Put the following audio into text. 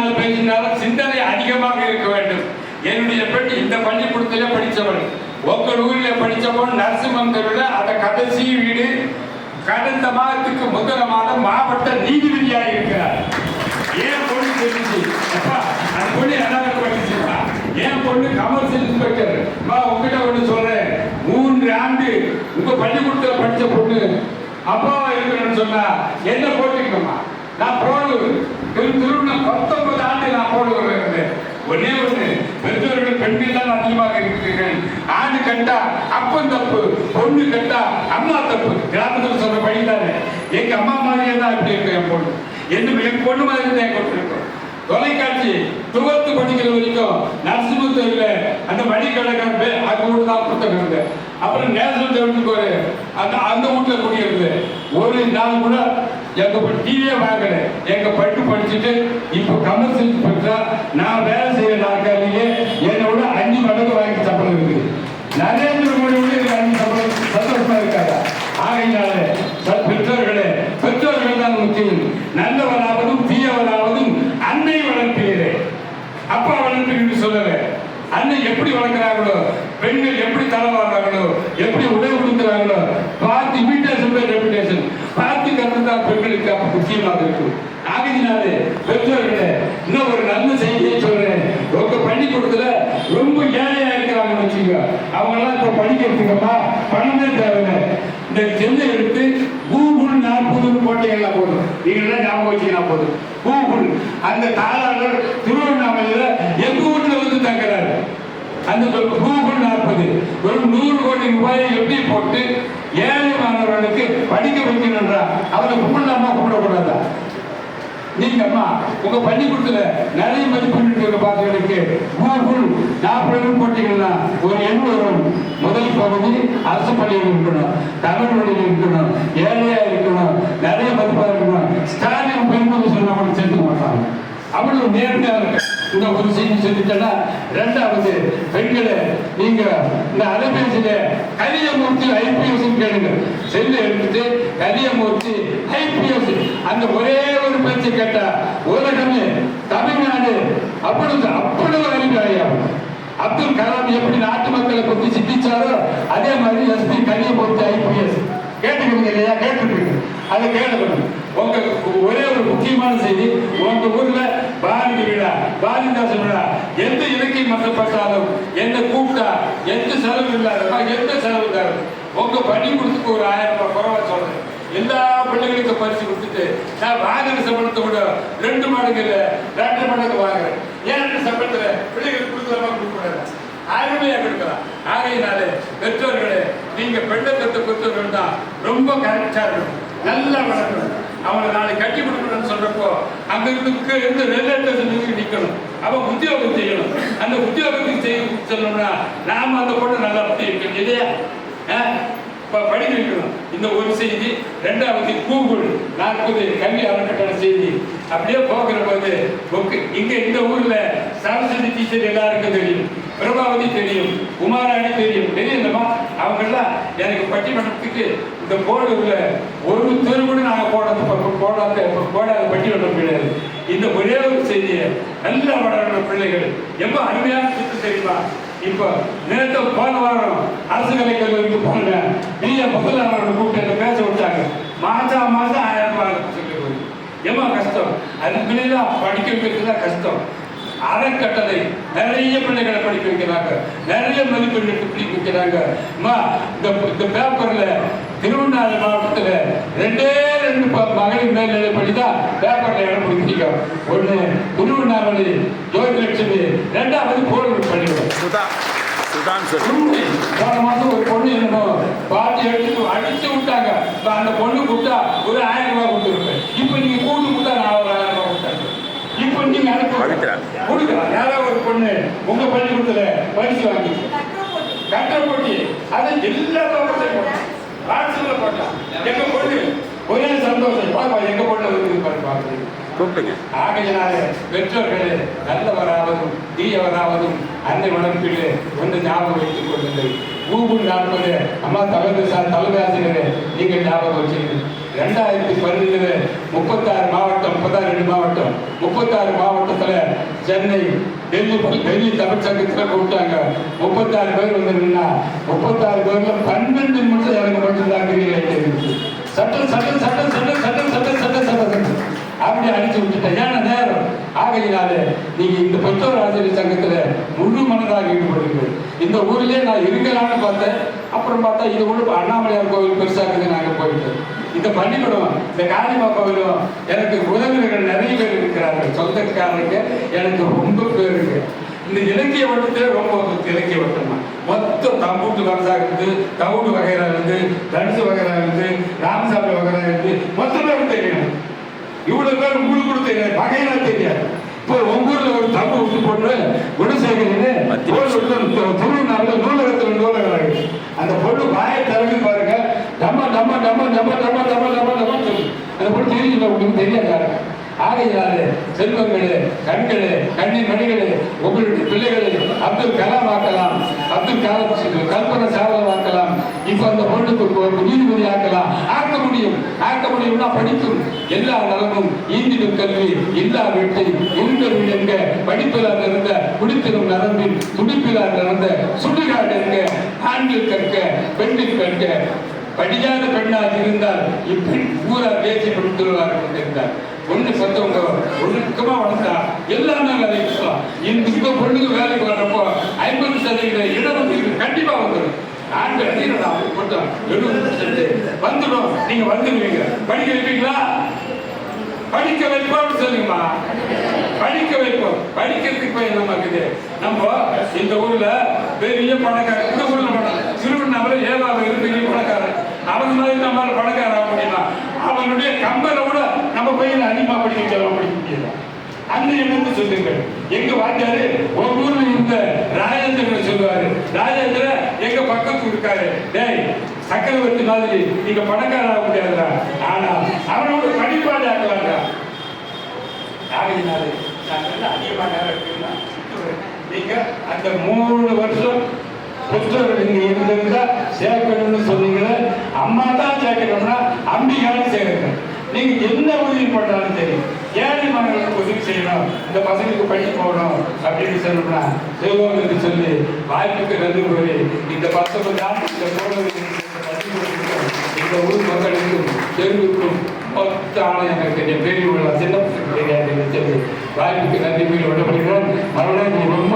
பேசினாலும் பேசினாலும் சிந்தனை அதிகமாக இருக்க வேண்டும். என்னுடைய பெண் இந்த பள்ளிக்கூடத்திலே படித்தவன் உங்கள் ஊரில் படித்தவன் நரசிம்மன் தெருவில் அந்த கடைசி வீடு. கடந்த மாதத்துக்கு முதல் மாதம் மாவட்ட நீதிபதியாக இருக்கிறார். ஏன் பொண்ணு தெரிஞ்சு? அப்பா அந்த பொண்ணு என்ன படிச்சுப்பா ஏன் பொண்ணு கமர்ஷியல் இன்ஸ்பெக்டர் அம்மா உங்ககிட்ட ஒன்று சொல்றேன். மூன்று ஆண்டு உங்க பள்ளிக்கூடத்தில் படிச்ச பொண்ணு. அப்பாவா இருக்கணும்னு சொன்னா என்ன போட்டுக்கணுமா? நான் போடுவது திரு பத்தொன்பது ஆண்டு நான் போடுவது ஒன்னே ஒண்ணு பெற்றோர்கள் பெண்கள் தான் அதிகமாக இருக்கிறீர்கள். ஆண்டு கட்டா அப்பன் தப்பு பொண்ணு கட்டா அம்மா தப்பு. கிராமத்தில் சொல்ற படி தானே எங்க அம்மா மாதிரியே தான் இப்படி இருக்கு என் பொண்ணு. என்ன என் பொண்ணு மாதிரி தான் கொண்டிருக்கோம் தொலைக்காட்சி துவத்து படிக்கிற வரைக்கும் நரசிம்மத்தூர்ல அந்த மணிக்கணக்கான பேர் அந்த கூட தான் புத்தகம் இருக்கு அப்புறம் நேஷனல் டெவலப்மெண்ட் ஒரு அந்த அந்த வீட்டுல குடியிருந்து ஒரு நாள் கூட எங்க டிவியே வாங்கல. எங்க பட்டு படிச்சுட்டு இப்போ கமர்ஷியல் பெற்றா நான் வேலை செய்ய நாட்காலியே என்னோட அஞ்சு மடங்கு வாங்கி சம்பளம் இருக்குது. நரேந்திர மோடியோட எனக்கு அஞ்சு சம்பளம் சந்தோஷமா இருக்காதா ஆகையினால பெற்றோர்களே பெற்றோர்கள் தான் முக்கியம். நல்லவனாவதும் தீயவனாவதும் அன்னை வளர்ப்பீரே அப்பா வளர்ப்பீங்கன்னு சொல்லல. அன்னை எப்படி வளர்க்குறாங்களோ பெண்கள் எப்படி தலை வாடுறாங்களோ எப்படி உடை கொடுக்குறாங்களோ பார்த்து இமிட்டேஷன் பை ரெப்புடேஷன் மட்டும்தான் பெண்களுக்கு அப்ப முக்கியமாக இருக்கும். ஆகையினாலே பெற்றோர்களே இன்னும் ஒரு நல்ல செய்தியை சொல்றேன். உங்க பள்ளிக்கூடத்துல ரொம்ப ஏழையா இருக்கிறாங்கன்னு வச்சுங்க அவங்க எல்லாம் இப்ப படிக்கிறதுக்கம்மா பணமே தேவையில்லை. இந்த செல்லை எடுத்து கூகுள் நாற்பதுன்னு போட்டீங்களா போதும். நீங்க எல்லாம் ஞாபகம் வச்சுக்கலாம் போதும். கூகுள் அந்த தாளாளர் திருவண்ணாமலையில எங்க வீட்டுல வந்து தங்குறாரு? அந்த கூகுள் நாற்பது ஒரு நூறு கோடி ரூபாயை எப்படி போட்டு ஏழை மாணவர்களுக்கு படிக்க வைக்கணும்ன்றா? அவனை கூகுள் அம்மா கூப்பிடக்கூடாதா? நீங்க அம்மா உங்க பள்ளிக்கூடத்துல நிறைய மதிப்பெண் பார்த்தவங்களுக்கு கூகுள் நாற்பது போட்டீங்கன்னா ஒரு எண் வரும் முதல் பகுதி அரசு பள்ளியில் இருக்கணும். தமிழ் வழியில் இருக்கணும். ஏழையா இருக்கணும். நிறைய மதிப்பாக இருக்கணும். ஸ்டாலின் பெருமதி சொன்னா கூட சேர்த்துக்க மாட்டாங்க. அவ்வளவு நேர்மையா இருக்கு. இந்த ஒரு செய்தி சொல்லிட்டேன்னா ரெண்டாவது பெண்களே நீங்க இந்த அலைபேசியில கலியமூர்த்தி ஐபிஎஸ் கேளுங்க. செல்லு எடுத்துட்டு கலியமூர்த்தி ஐபிஎஸ் அந்த ஒரே ஒரு பேச்சு கேட்டா உலகமே தமிழ்நாடு அப்பொழுது அவ்வளவு அறிவாளியாகும் அப்துல் கலாம் எப்படி நாட்டு மக்களை பத்தி சிந்திச்சாரோ அதே மாதிரி எஸ்பி கலியமூர்த்தி ஐபிஎஸ். கேட்டுக்கிறீங்க இல்லையா? கேட்டுக்கிறீங்க அதை கேட்கணும் உங்க ஒரே ஒரு முக்கியமான செய்தி உங்க ஊர்ல பாரதி விழா பாரதிதாசன் விழா. எந்த இலக்கை மன்றப்பட்டாலும் எந்த கூப்பிட்டா எந்த செலவு இல்லாதப்பா எந்த செலவு இல்லாத உங்க பள்ளிக்கூடத்துக்கு ஒரு ஆயிரம் ரூபாய் குறவா சொல்றேன். எல்லா பிள்ளைகளுக்கும் பரிசு கொடுத்துட்டு நான் வாங்கின சம்பளத்தை விட ரெண்டு மடங்கு இல்ல ரெண்டு மடங்கு வாங்குறேன். ஏன் ரெண்டு சம்பளத்துல பிள்ளைகளுக்கு கொடுக்கலாமா கொடுக்க கூடாது கொடுக்கலாம். ஆகையினாலே பெற்றோர்களே நீங்க பெண்ணை கற்று பெற்றோர்கள் தான் ரொம்ப கரெக்டா இருக்கணும். நல்லா வளர்க்கணும். அவனை நாளை கட்டி கொடுக்கணும்னு சொல்றப்போ அங்க இருந்து இருந்து ரயில்வே நிக்கணும். அவன் உத்தியோகம் செய்யணும். அந்த உத்தியோகத்துக்கு செய்ய சொல்லணும்னா நாம அந்த பொண்ணு நல்லா பத்தி இருக்கணும் இல்லையா ஆ? இந்த ஒரு செய்தி ரெண்டாவது கூகுள் நாற்பது கல்வி அறக்கட்டளை செய்தி. அப்படியே போகிற போது புக்கு இங்க இந்த ஊர்ல சரஸ்வதி டீச்சர் எல்லாருக்கும் தெரியும் பிரபாவதி தெரியும் குமாராணி தெரியும். தெரியுமா அவங்கெல்லாம் எனக்கு பட்டிமன்றத்துக்கு இந்த போர்டு உள்ள ஒரு தெரு கூட நாங்கள் போடாத போடாத போடாத பட்டிமன்றம் கிடையாது. இந்த ஒரே ஒரு செய்தியை நல்லா வளர்கிற பிள்ளைகள் எவ்வளோ அருமையான திட்டம் தெரியுமா? இப்போ நேற்று போன வாரம் அரசு கலை கல்லூரிக்கு போனேன் நீங்க முதல்வரோட கூப்பிட்டு பேச விட்டாங்க மாசம் மாசம் ஆயிரம் ரூபாய் சொல்லி ஏமா கஷ்டம்? அதுக்கு பின்னாடி படிக்க வைக்கிறது தான் கஷ்டம். அறக்கட்டளை. நிறைய பிள்ளைகளை படிக்க வைக்கிறாங்க. நிறைய மதிப்பெண்கள் படிக்க வைக்கிறாங்க. இந்த பேப்பரில் திருவண்ணாமலை மேல்நிலை படிதான் பேப்பர்ல இடம் பிடிச்சிக்க ஒண்ணு திருவண்ணாமலை ஜோதிலட்சுமி ரெண்டாவது போலூர் பள்ளிக்கூடம். போன மாசம் ஒரு பொண்ணு என்னமோ பாட்டி எடுத்து அடிச்சு விட்டாங்க. இப்ப அந்த பொண்ணு கூப்பிட்டா ஒரு ஆயிரம் ரூபாய் கொடுத்துருப்பேன். இப்ப நீங்க கூட்டு கொடுத்தா நான் ஒரு ஆயிரம் ரூபாய் கொடுத்தேன் இப்ப நீங்க. அனுப்ப கொடுக்கலாம். யாராவது ஒரு பொண்ணு உங்க பள்ளிக்கூடத்துல பரிசு வாங்கி கட்ட போட்டி. அதை எல்லா பக்கத்தையும் வாட்ஸ்அப்ல போட்டான் எங்க பொண்ணு ஒரே சந்தோஷம் பாப்பா எங்க பொண்ணு வந்து கூப்பிட்டுங்க ஆகையினாலே பெற்றோர்களே நல்லவராவதும் தீயவராவதும் அன்னை வளர்ப்பிலே வந்து ஞாபகம் வைத்துக் கொள்ளுங்கள். கூகுள் நாற்பது அம்மா தலைமை சார் தலைமை ஆசிரியரே நீங்கள் ஞாபகம் வச்சுங்க ரெண்டாயிரத்தி பன்னெண்டுல முப்பத்தாறு மாவட்டம் முப்பத்தாறு ரெண்டு மாவட்டம். முப்பத்தாறு மாவட்டத்துல சென்னை டெல்லி டெல்லி தமிழ் சங்கத்துல கூப்பிட்டாங்க. முப்பத்தாறு பேர் வந்திருந்தா முப்பத்தாறு பேர்ல பன்னெண்டு மட்டும் எனக்கு மட்டும்தான் சட்டம் சட்டம் சட்டம் சட்டம் சட்டம் சட்டம் சட்டம் சட்டம் அப்படி அடிச்சு விட்டுட்டேன். ஏன்னா நேரம். ஆகையினால நீங்க இந்த பெற்றோர் ஆசிரியர் சங்கத்துல முழு மனதாக ஈடுபடுங்கள். இந்த ஊர்லயே நான் இருக்கலாம்னு பார்த்தேன். அப்புறம் பார்த்தா இது உள்ள அண்ணாமலையார் கோவில் பெருசா இருக்குது நாங்க போயிட்டு இந்த பள்ளிக்கூடம் இந்த காளிமா கோவிலும் எனக்கு உறவினர்கள் நிறைய பேர் இருக்கிறார்கள். சொந்தக்காரங்க எனக்கு ரொம்ப பேர் இருக்கு. இந்த இலக்கிய வட்டத்திலே ரொம்ப இலக்கிய வட்டமா. மொத்தம் தம்பூட்டு வரசா இருந்து தவுடு வகைரா இருந்து தனுசு வகைரா இருந்து ராமசாமி வகைரா இருந்து மொத்தம் பேரும் தெரியும் இவ்வளவு பேர் உங்களுக்கு கூட தெரியாது. வகைரா தெரியாது. இப்போ உங்க ஊர்ல ஒரு தம்பு விட்டு போட்டு குணசேகரன் திருநாள் நூலகத்தில் நூலகம் அந்த பொண்ணு வாயை திறந்து பாருங்க. டம்ம டம்ம டம்ம டம்ம டம்ம டம்ம டம்ம சொல்லு. அந்த பொண்ணு தெரியல உங்களுக்கு தெரியாது ஆகையினாலே செல்வங்களே கண்களே கண்ணி மணிகளே உங்களுடைய பிள்ளைகளை அப்துல் கலாம் ஆக்கலாம் அப்துல் கலாம் கல்பனா சாவலம் ஆக்கலாம். இப்ப அந்த பொண்ணுக்கு ஒரு நீதிபதி ஆக்கலாம். ஆக்க முடியும் ஆக்க முடியும்னா படிக்கும். எல்லா நலமும் ஈந்திடும் கல்வி இல்லா வீட்டை இருந்த என்க படிப்பிலா இருந்த குடித்திரும் நரம்பில் துடிப்பிலா நடந்த சுடுகாடு என்க ஆண்கள் கற்க பெண்கள் கற்க. படிக்காத பெண்ணாக இருந்தால் இப்பெண் பூரா பேசி கொடுத்துருவார் கொண்டிருந்தார். பொண்ணு சொந்தவங்க ஒழுக்கமா வளர்த்தா எல்லாம் நாங்கள் அதை இருக்கலாம் இந்த இப்ப பொண்ணுக்கு வேலைக்கு வர்றப்போ ஐம்பது சதவீத இடம் வந்து கண்டிப்பா வந்துடும் ஆண்கள் அதிகம் அப்படி போட்டோம் எழுபது பர்சன்ட் வந்துடும். நீங்க வந்துடுவீங்க. படிக்க வைப்பீங்களா? படிக்க வைப்போம்னு சொல்லுங்கம்மா. படிக்க வைப்போம். படிக்கிறதுக்கு போய் என்ன இருக்குது? நம்ம இந்த ஊர்ல பெரிய பணக்காரன் இந்த ஊர்ல பணம் திருவண்ணாமலை ஏழாவது பெரிய பணக்காரன் அவன் மாதிரி பணக்காரன் முடியுமா? அவனுடைய கம்பலை கூட நம்ம பையனை அதிகமா படிக்க வைக்கலாம் படிக்க முடியல. அந்த எண்ணத்தை சொல்லுங்கள். எங்க வாத்தியாரு? உங்க ஊர்ல இருந்த ராஜேந்திரன் சொல்லுவாரு. ராஜேந்திர எங்க பக்கத்து இருக்காரு டேய் சக்கரவர்த்தி மாதிரி நீங்க பணக்காரன் ஆக முடியாதுடா. ஆனா அவனோட படிப்பாடு ஆக்கலாங்க ஆகையினாலே நான் வந்து நேரம் நீங்க அந்த மூணு வருஷம் புத்தகங்கள் நீங்க இருந்திருந்தா சேர்க்கணும்னு சொன்னீங்களே அம்மா தான் சேர்க்கணும்னா அம்பிகாலும் சேர்க்கணும் நீங்க என்ன உதவி பண்ணாலும் சரி. ஏழை மகனுக்கு உதவி செய்யணும். இந்த பசங்களுக்கு படிச்சு போகணும் அப்படின்னு சொல்லணும்னா சிவகோவிலுக்கு சொல்லி வாய்ப்புக்கு நன்றி கூறி இந்த பசங்க தான் இந்த கோவிலுக்கு இந்த ஊர் மக்களுக்கும் தெருவுக்கும் மொத்த ஆணையம் எனக்கு சின்ன பசங்க கிடையாது சொல்லி வாய்ப்புக்கு நன்றி கூறி விடப்படுகிறோம் மறுபடியும் ரொம்ப